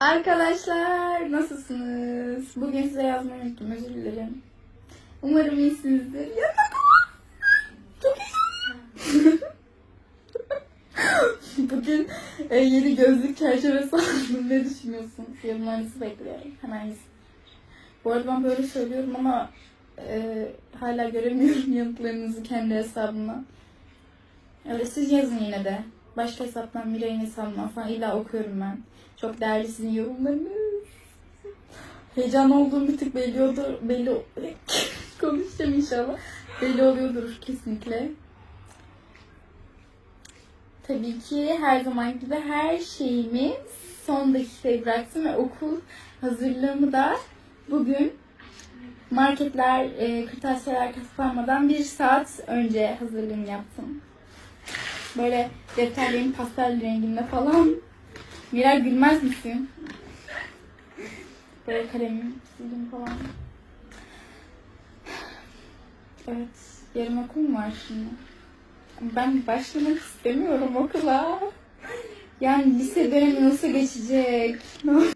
Arkadaşlar nasılsınız? Bugün size yazmayı unuttum özür dilerim. Umarım iyisinizdir. Çok iyi. Bugün e, yeni gözlük çerçevesi aldım. Ne düşünüyorsun? Yorumlarınızı bekliyorum. Hemen yazın. Bu arada ben böyle söylüyorum ama e, hala göremiyorum yanıtlarınızı kendi hesabımdan. Evet siz yazın yine de. Başka hesaptan, Miray'ın hesabından falan illa okuyorum ben. Çok değerli sizin yorumlarınız. Heyecan olduğum bir tık belli oldu. Belli konuşacağım inşallah. Belli oluyordur kesinlikle. Tabii ki her zaman gibi her şeyimi son dakikaya bıraktım ve okul hazırlığımı da bugün marketler, e, kırtasiyeler kapanmadan bir saat önce hazırlığımı yaptım. Böyle defterlerin pastel renginde falan. Miray gülmez misin? Böyle kalemim sildim falan. Evet. Yarın okul mu var şimdi? Ben başlamak istemiyorum okula. Yani lise dönemi nasıl geçecek?